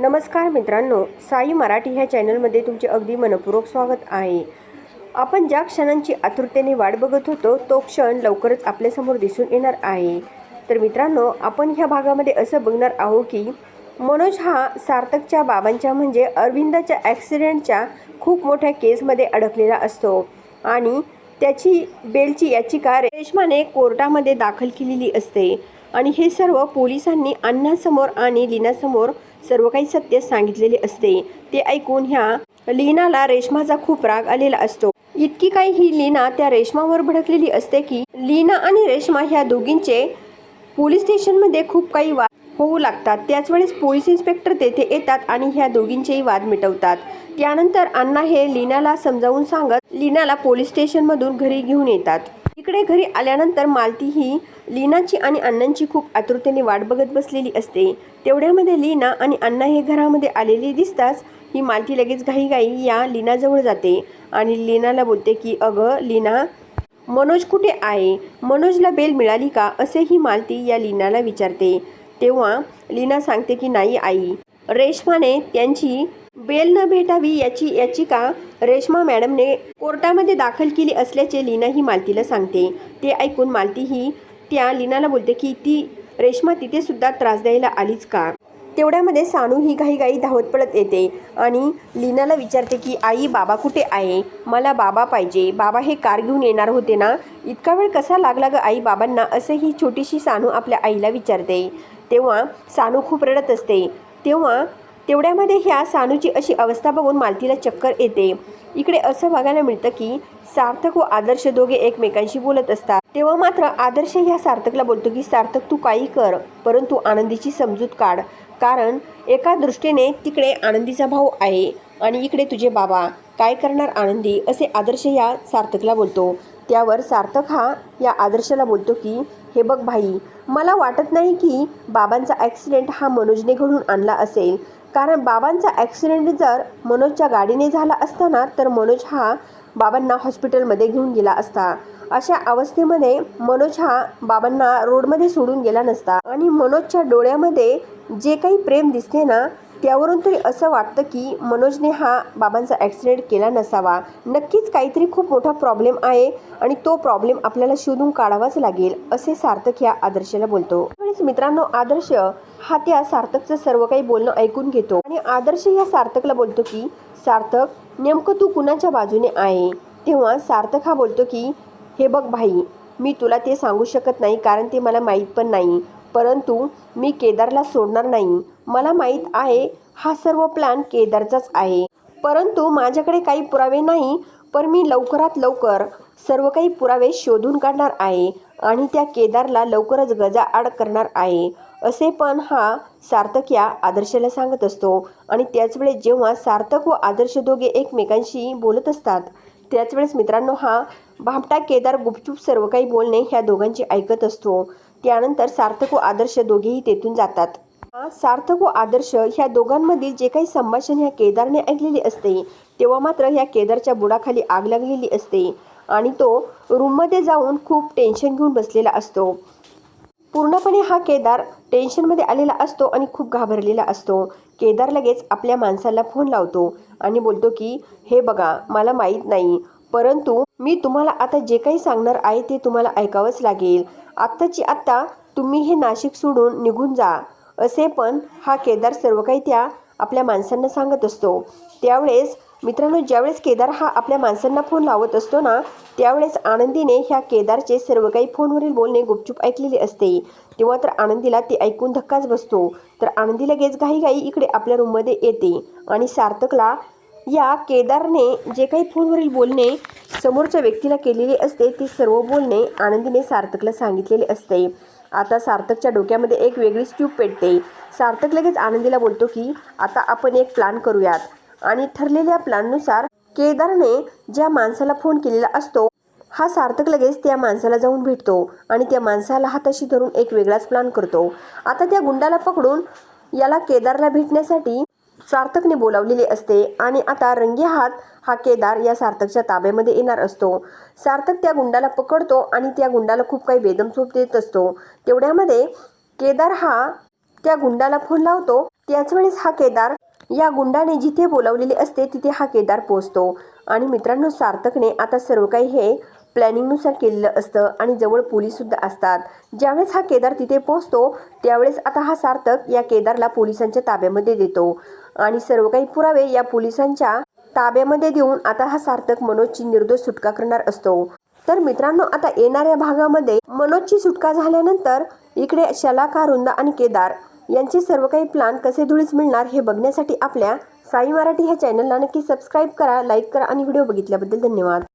नमस्कार मित्रांनो साई मराठी ह्या चॅनलमध्ये तुमचे अगदी मनपूर्वक स्वागत आहे. आपण ज्या क्षणांची आतुरतेने वाट बघत होतो तो क्षण लवकरच आपल्यासमोर दिसून येणार आहे. तर मित्रांनो आपण ह्या भागामध्ये असं बघणार आहोत की मनोज हा सार्थकच्या बाबांच्या म्हणजे अरविंदाच्या ॲक्सिडेंटच्या खूप मोठ्या केसमध्ये अडकलेला असतो आणि त्याची बेलची याचिका रेशमाने कोर्टामध्ये दाखल केलेली असते. आणि हे सर्व पोलिसांनी अण्णासमोर आणि लीनासमोर सर्व काही सत्य सांगितलेले असते. ते ऐकून ह्या लीनाला रेशमाचा खूप राग आलेला असतो. इतकी काही ही लीना त्या रेशमावर भडकलेली असते की लीना आणि रेशमा ह्या दोघींचे पोलीस स्टेशनमध्ये खूप काही वाद होऊ लागतात. त्याच वेळेस पोलीस इन्स्पेक्टर तेथे येतात आणि ह्या दोघींचेही वाद मिटवतात. त्यानंतर अण्णा हे लीनाला समजावून सांगत लीनाला पोलीस स्टेशनमधून घरी घेऊन येतात. इकडे घरी आल्यानंतर मालती ही लीनाची आणि अण्णांची खूप आतुरतेने वाट बघत बसलेली असते. तेवढ्यामध्ये लीना आणि अण्णा हे घरामध्ये आलेली दिसताच ही मालती लगेच घाईघाई या लीनाजवळ जाते आणि लीनाला बोलते की अगं लीना मनोज कुठे आहे? मनोजला बेल मिळाली का? असे ही मालती या लीनाला विचारते. तेव्हा लीना सांगते की नाही आई. रेशमाने त्यांची बेल न भेटावी याची याचिका रेशमा मॅडमने कोर्टामध्ये दाखल केली असल्याचे लीना ही मालतीला सांगते. ते ऐकून मालती ही त्या लीनाला बोलते की ती रेशमा तिथे सुद्धा त्रास द्यायला आलीच का? तेवढ्यामध्ये सानू ही घाईघाई धावत पडत येते आणि लीनाला विचारते की आई बाबा कुठे आहे? मला बाबा पाहिजे. बाबा हे कार घेऊन येणार होते ना? इतका वेळ कसा लागला ग आई बाबांना? असं ही छोटीशी सानू आपल्या आईला विचारते. तेव्हा सानू खूप रडत असते. तेव्हा तेवढ्यामध्ये ह्या सानूची अशी अवस्था बघून मालतीला चक्कर येते. इकडे असं बघायला मिळतं की सार्थक व आदर्श दोघे एकमेकांशी बोलत असतात. तेव्हा मात्र आदर्श ह्या सार्थकला बोलतो की सार्थक तू काही कर परंतु आनंदीची समजूत काढ. कारण एका दृष्टीने तिकडे आनंदीचा भाऊ आहे आणि इकडे तुझे बाबा. काय करणार आनंदी? असे आदर्श या सार्थकला बोलतो. त्यावर सार्थक हा या आदर्शाला बोलतो की हे बघ भाई मला वाटत नाही की बाबांचा ॲक्सिडेंट हा मनोजने घडून आणला असेल. कारण बाबांचा ॲक्सिडेंट जर मनोजच्या गाडीने झाला असताना तर मनोज हा बाबांना हॉस्पिटलमध्ये घेऊन गेला असता. अशा अवस्थेमध्ये मनोज हा बाबांना रोडमध्ये सोडून गेला नसता. आणि मनोजच्या डोळ्यामध्ये जे काही प्रेम दिसते ना त्यावरून तरी असं वाटतं की मनोजने हा बाबांचा ॲक्सिडेंट केला नसावा. नक्कीच काहीतरी खूप मोठा प्रॉब्लेम आहे आणि तो प्रॉब्लेम आपल्याला शोधून काढावाच लागेल असे सार्थक या आदर्शाला बोलतो. त्यावेळेस मित्रांनो आदर्श हा त्या सार्थकचं सर्व काही बोलणं ऐकून घेतो. आणि आदर्श या सार्थकला बोलतो की सार्थक नेमकं तू कुणाच्या बाजूने आहे? तेव्हा सार्थक हा बोलतो की हे बघ भाई मी तुला ते सांगू शकत नाही कारण ते मला माहीत पण नाही. परंतु मी केदारला सोडणार नाही. मला माहीत आहे हा सर्व प्लॅन केदारचाच आहे. परंतु माझ्याकडे काही पुरावे नाही पण मी लवकरात लवकर सर्व काही पुरावे शोधून काढणार आहे आणि त्या केदारला लवकरच गजाआड करणार आहे असे पण हा सार्थक या आदर्शाला सांगत असतो. आणि त्याचवेळेस जेव्हा सार्थक व आदर्श दोघे एकमेकांशी बोलत असतात त्याचवेळेस मित्रांनो हा भामटा केदार गुपचूप सर्व काही बोलणे ह्या दोघांची ऐकत असतो. त्यानंतर सार्थक व आदर्श दोघेही तेथून जातात. हा सार्थक व आदर्श ह्या दोघांमधील जे काही संभाषण ह्या केदारने ऐकलेले असते तेव्हा मात्र ह्या केदारच्या बुडाखाली आग लागलेली असते आणि तो रूममध्ये जाऊन खूप टेन्शन घेऊन बसलेला असतो. पूर्णपणे हा केदार टेन्शनमध्ये आलेला असतो आणि खूप घाबरलेला असतो. केदार लगेच आपल्या माणसाला फोन लावतो आणि बोलतो की हे बघा मला माहीत नाही परंतु मी तुम्हाला आता जे काही सांगणार आहे ते तुम्हाला ऐकावंच लागेल. आत्ताची आत्ता तुम्ही हे नाशिक सोडून निघून जा. असे पण हा केदार सर्व काही त्या आपल्या माणसांना सांगत असतो. त्यावेळेस मित्रांनो ज्यावेळेस केदार हा आपल्या माणसांना फोन लावत असतो ना त्यावेळेस आनंदीने ह्या केदारचे सर्व काही फोनवरील बोलणे गुपचूप ऐकलेले असते. तेव्हा तर आनंदीला ते ऐकून धक्काच बसतो. तर आनंदी लगेच घाईघाई इकडे आपल्या रूममध्ये येते आणि सार्थकला या केदारने जे काही फोनवरील बोलणे समोरच्या व्यक्तीला केलेले असते ते सर्व बोलणे आनंदीने सार्थकला सांगितलेले असते. आता सार्थकच्या डोक्यामध्ये एक वेगळीच ट्यूब पेटते. सार्थक लगेच आनंदीला बोलतो की आता आपण एक प्लॅन करूयात. आणि ठरलेल्या प्लॅननुसार केदारने ज्या माणसाला फोन केलेला असतो हा सार्थक लगेच त्या माणसाला जाऊन भेटतो आणि त्या माणसाला हाताशी धरून एक वेगळाच प्लॅन करतो. आता त्या गुंडाला पकडून याला केदारला भेटण्यासाठी सार्थकने बोलावलेले असते आणि आता रंगी हात हा केदार या सार्थकच्या ताब्यामध्ये येणार असतो. सार्थक त्या गुंडाला पकडतो आणि त्या गुंडाला खूप काही बेदमचूप देत असतो. तेवढ्यामध्ये केदार हा त्या गुंडाला फोन लावतो. त्याच वेळेस हा केदार या गुंडाने जिथे बोलावलेले असते तिथे हा केदार पोचतो आणि मित्रांनो सार्थकने आता सर्व काही हे प्लॅनिंगनुसार केलेलं असतं आणि जवळ पोलीससुद्धा असतात. ज्यावेळेस हा केदार तिथे पोचतो त्यावेळेस आता हा सार्थक या केदारला पोलिसांच्या ताब्यामध्ये देतो. आणि सर्व काही पुरावे या पोलिसांच्या ताब्यामध्ये देऊन आता हा सार्थक मनोजची निर्दोष सुटका करणार असतो. तर मित्रांनो आता येणाऱ्या भागामध्ये मनोजची सुटका झाल्यानंतर इकडे शलाका रुंदा आणि केदार यांचे सर्व काही प्लान कसे धुळीस मिळणार हे बघण्यासाठी आपल्या साई मराठी ह्या चॅनलला नक्की सबस्क्राईब करा लाईक करा आणि व्हिडिओ बघितल्याबद्दल धन्यवाद.